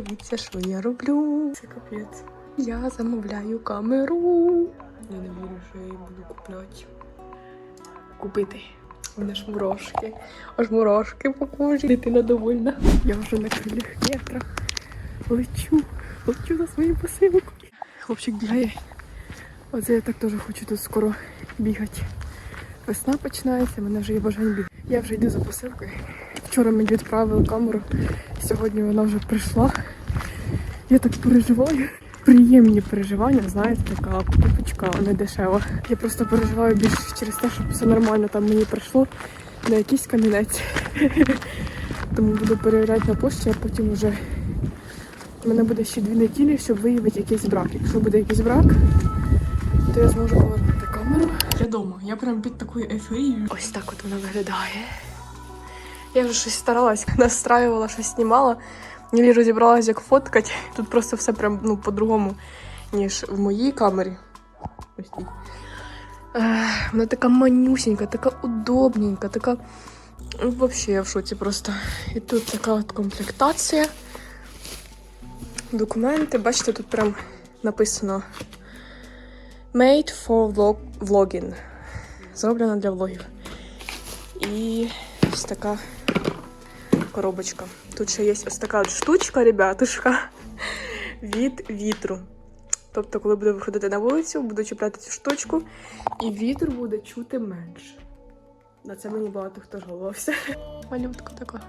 подивіться, що я роблю. Це капець. Я замовляю камеру. Я не вірю, що я її буду купляти. Купити. У мене ж мурашки. Аж мурашки по кожі. Дитина довольна. Я вже на крилях вітра. Лечу. Лечу за своєю посилкою. Хлопчик бігає. Оце я так теж хочу тут скоро бігати. Весна починається, мене вже є бажання бігати. Я вже йду за посилкою. Вчора мені відправили камеру, сьогодні вона вже прийшла. Я так переживаю. Приємні переживання, знаєте, така покупочка не дешева. Я просто переживаю більше через те, щоб все нормально там мені прийшло на якийсь камінець. Тому буду перевіряти на пошті, а потім вже у мене буде ще дві неділі, щоб виявити якийсь брак. Якщо буде якийсь брак, то я зможу повернути камеру. Я вдома, я прям під такою ейфорією. Ось так от вона виглядає. Я вже щось старалась, настраювала, щось знімала. Не розібралась, як фоткати. Тут просто все прям ну, по-другому, ніж в моїй камері. Ось тут. Вона така манюсенька, така удобненька, така. Ну, Взагалі я в шоці просто. І тут така от комплектація. Документи. Бачите, тут прям написано Made for vlog- vlogging. Зроблена для влогів. І ось така коробочка. Тут ще є ось така от штучка, ребятушка, від вітру. Тобто, коли буду виходити на вулицю, буду чіпляти цю штучку, і вітер буде чути менше. На це мені багато хто жалувався. Малютка така.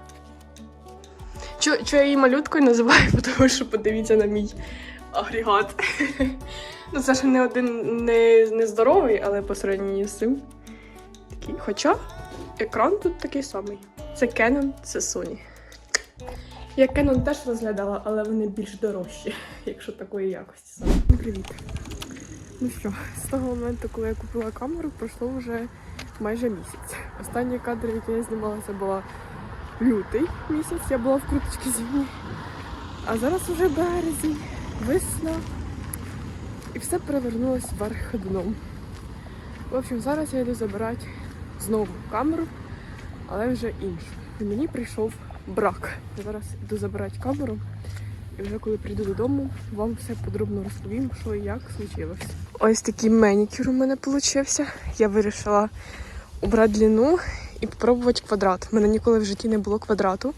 Чо, чо я її малюткою називаю, тому що подивіться на мій агрегат. ну, це ж не один не, не здоровий, але по сравненню з цим. Такий. Хоча екран тут такий самий. Це Canon, це Sony. Я Canon теж розглядала, але вони більш дорожчі, якщо такої якості саме. Ну, Привіт. Ну що, з того моменту, коли я купила камеру, пройшло вже майже місяць. Останні кадри, які я знімала, це була лютий місяць, я була в круточці зимі. А зараз вже березень, весна. І все перевернулось вверх дном. В общем, зараз я йду забирати знову камеру, але вже іншу. І мені прийшов брак. Я зараз йду забирати камеру. І вже коли прийду додому, вам все подробно розповім, що і як случилось. Ось такий менікюр у мене вийшов. Я вирішила убрати длину і спробувати квадрат. У мене ніколи в житті не було квадрату.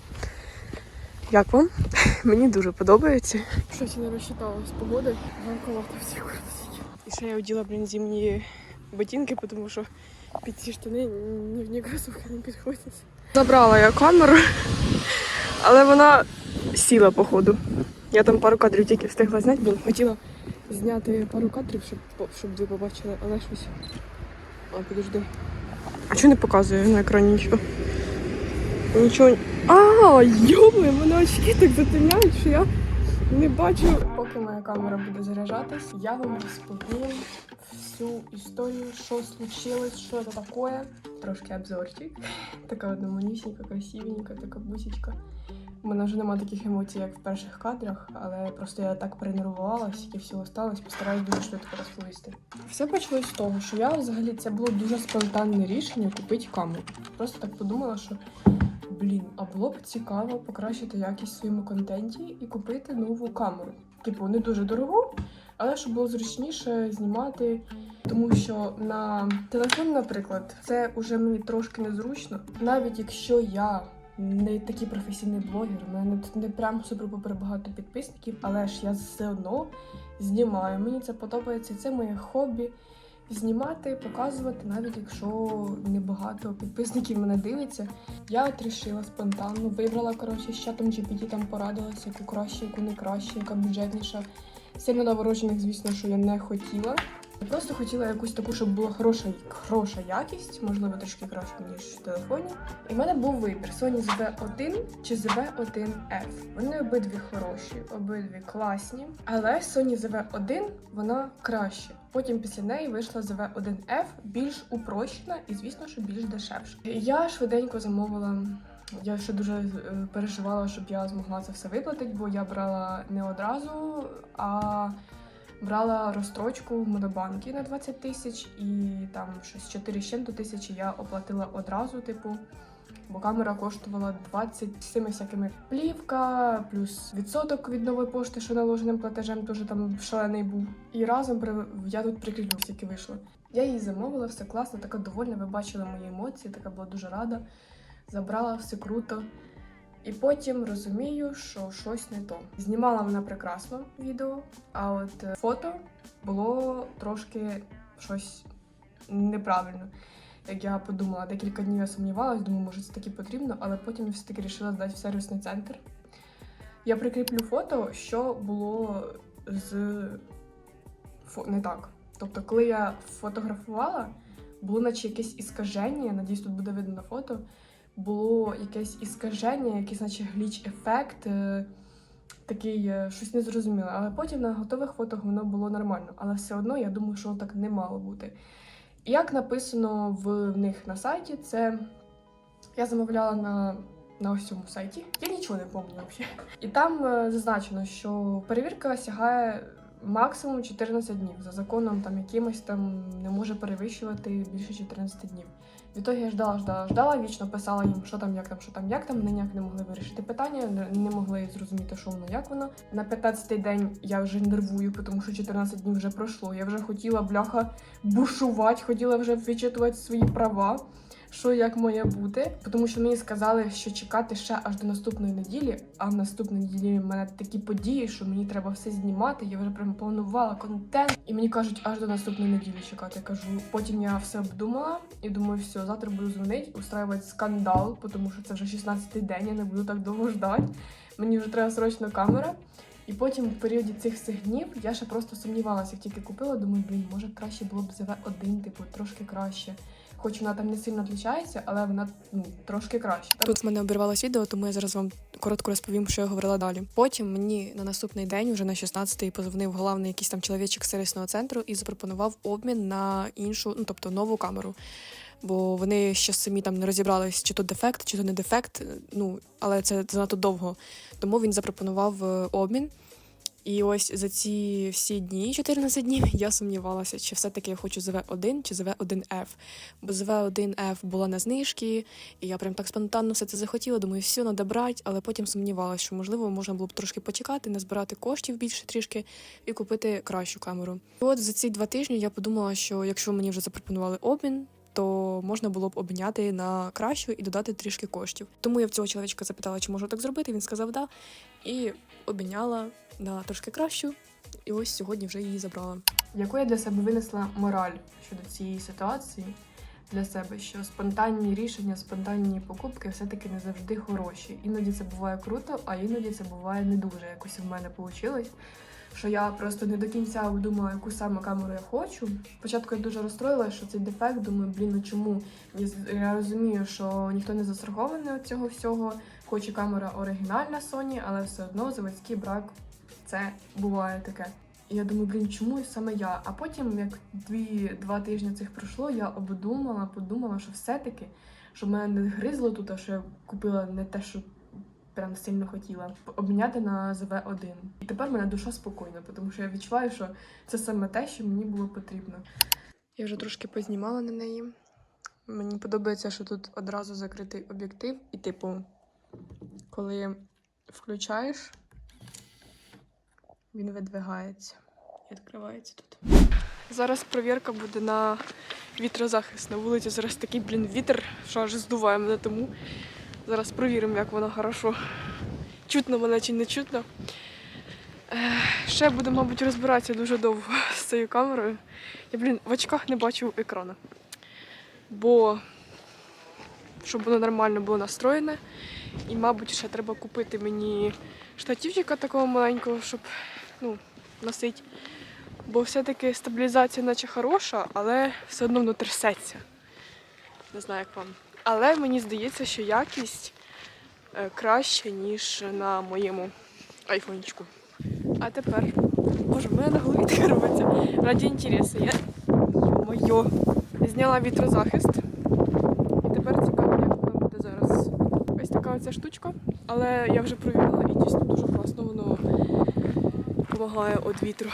Як вам? Мені дуже подобається. Щось не розчитала з погоди. Жарковато всі куртці. І ще я оділа, блін, зимні ботинки, тому що під ці штани ні в ні кросівки не підходять. Забрала я камеру, але вона сіла, походу. Я там пару кадрів тільки встигла зняти, бо хотіла зняти пару кадрів, щоб, щоб ви побачили, але щось. А, підожди. А чого не показує на екрані нічого? Нічого. А, йоми, мене очки так затемняють, що я не бачу. Поки моя камера буде заряджатись, я вам розповім всю історію, що случилось, що це таке. Трошки обзорчик. Така одна манюсенька, красивенька, така бусічка. У мене вже немає таких емоцій, як в перших кадрах, але просто я так перенервувалась, і всього сталося, постараюсь дуже швидко розповісти. Все почалось з того, що я взагалі це було дуже спонтанне рішення купити камеру. Просто так подумала, що блін, а було б цікаво покращити якість в своєму контенті і купити нову камеру. Типу, не дуже дорогу, але щоб було зручніше знімати. Тому що на телефон, наприклад, це вже мені трошки незручно. Навіть якщо я не такий професійний блогер, у мене тут не прям супер багато підписників, але ж я все одно знімаю. Мені це подобається. Це моє хобі. Знімати, показувати, навіть якщо небагато підписників мене дивиться. Я от рішила спонтанно, вибрала коротше з чатом GPT, там порадилася, яку краще, яку не краще, яка бюджетніша. Сильно наворожених, звісно, що я не хотіла. Я просто хотіла якусь таку, щоб була хороша, хороша якість, можливо, трошки краще, ніж в телефоні. І в мене був вибір: Sony ZV-1 чи ZV-1F. Вони обидві хороші, обидві класні. Але Sony ZV-1 вона краще. Потім після неї вийшла ZV-1F, більш упрощена і, звісно, що більш дешевша. Я швиденько замовила. Я ще дуже е, переживала, щоб я змогла це все виплатити, бо я брала не одразу, а брала розстрочку в Монобанкі на 20 тисяч, і там щось 4 з чим-то тисячі я оплатила одразу, типу, бо камера коштувала 20 з цими всякими плівка, плюс відсоток від нової пошти, що наложеним платежем теж там шалений був. І разом я тут прикріплю, скільки вийшло. Я її замовила, все класно, така довольна. Ви бачили мої емоції, така була дуже рада. Забрала все круто. І потім розумію, що щось не то. Знімала вона прекрасно відео, а от е, фото було трошки щось неправильно. Як я подумала, декілька днів я сумнівалась, думаю, може це таки потрібно, але потім все-таки вирішила здати в сервісний центр. Я прикріплю фото, що було з фо- не так. Тобто, коли я фотографувала, було наче якесь іскаження, надіюсь, тут буде видно на фото. Було якесь іскаження, якийсь наче гліч-ефект, е, такий е, щось незрозуміле. Але потім на готових фото воно було нормально. Але все одно я думаю, що так не мало бути. Як написано в, в них на сайті, це я замовляла на, на ось цьому сайті. Я нічого не пам'ятаю взагалі. І там е, зазначено, що перевірка сягає максимум 14 днів. За законом там якимось там не може перевищувати більше 14 днів. Відтоді я ждала, ждала, ждала, вічно писала їм, що там, як там, що там, як там. Вони ніяк не могли вирішити питання, не- могли зрозуміти, що воно, як воно. На 15-й день я вже нервую, тому що 14 днів вже пройшло. Я вже хотіла бляха бушувати, хотіла вже вичитувати свої права, що як має бути. Тому що мені сказали, що чекати ще аж до наступної неділі, а в наступній неділі в мене такі події, що мені треба все знімати. Я вже прям планувала контент, і мені кажуть, аж до наступної неділі чекати. Кажу, потім я все обдумала і думаю, все, завтра буду дзвонити, устраювати скандал, тому що це вже 16-й день, я не буду так довго ждати. Мені вже треба срочно камера. І потім в періоді цих всіх днів я ще просто сумнівалася, як тільки купила, думаю, блін, може краще було б ЗВ-1, типу, трошки краще. Хоч вона там не сильно відрізняється, але вона ну, трошки краще. Тут в мене обірвалось відео, тому я зараз вам коротко розповім, що я говорила далі. Потім мені на наступний день, вже на 16-й, позвонив головний якийсь там чоловічок сервісного центру і запропонував обмін на іншу, ну тобто нову камеру. Бо вони ще самі там не розібрались, чи то дефект, чи то не дефект. Ну але це занадто довго. Тому він запропонував е, обмін. І ось за ці всі дні, 14 днів, я сумнівалася, чи все-таки я хочу ЗВ-1 чи ЗВ-1F. Бо ЗВ-1F була на знижки, і я прям так спонтанно все це захотіла. Думаю, все, треба брати, але потім сумнівалася, що можливо можна було б трошки почекати, назбирати коштів більше трішки і купити кращу камеру. І от за ці два тижні я подумала, що якщо мені вже запропонували обмін. То можна було б обміняти на кращу і додати трішки коштів. Тому я в цього чоловічка запитала, чи можу так зробити. Він сказав да, і обміняла на трошки кращу. І ось сьогодні вже її забрала. Яку я для себе винесла мораль щодо цієї ситуації для себе, що спонтанні рішення, спонтанні покупки все-таки не завжди хороші. Іноді це буває круто, а іноді це буває не дуже. Якось в мене вийшло. Що я просто не до кінця обдумала, яку саме камеру я хочу. Спочатку я дуже розстроїлася, що цей дефект. Думаю, блін, ну чому? Я, розумію, що ніхто не застрахований від цього всього. Хоч і камера оригінальна Sony, але все одно заводський брак це буває таке. І я думаю, блін, чому саме я? А потім, як дві, два тижні цих пройшло, я обдумала, подумала, що все-таки, що мене не гризло тут, а що я купила не те, що прям сильно хотіла, обміняти на ЗВ-1. І тепер мене душа спокійна, тому що я відчуваю, що це саме те, що мені було потрібно. Я вже трошки познімала на неї. Мені подобається, що тут одразу закритий об'єктив, і, типу, коли включаєш, він видвигається і відкривається тут. Зараз провірка буде на вітрозахист. На вулиці зараз такий, блін, вітер, що аж здуває мене тому. Зараз провіримо, як воно хорошо. Чутно мене чи не чутно. Е, Ще буду, мабуть, розбиратися дуже довго з цією камерою. Я, блін, в очках не бачу екрану. Бо щоб воно нормально було настроєне. І, мабуть, ще треба купити мені штативчика такого маленького, щоб ну, носити. Бо все-таки стабілізація наче хороша, але все одно воно трясеться. Не знаю, як вам. Але мені здається, що якість е, краща, ніж на моєму айфончику. А тепер. Боже, в мене на голові таке робиться. Раді інтересу. Я моє. Зняла вітрозахист. І тепер цікаво, як воно буде зараз. Ось така оця штучка. Але я вже провірила і дійсно дуже класно воно допомагає від вітру.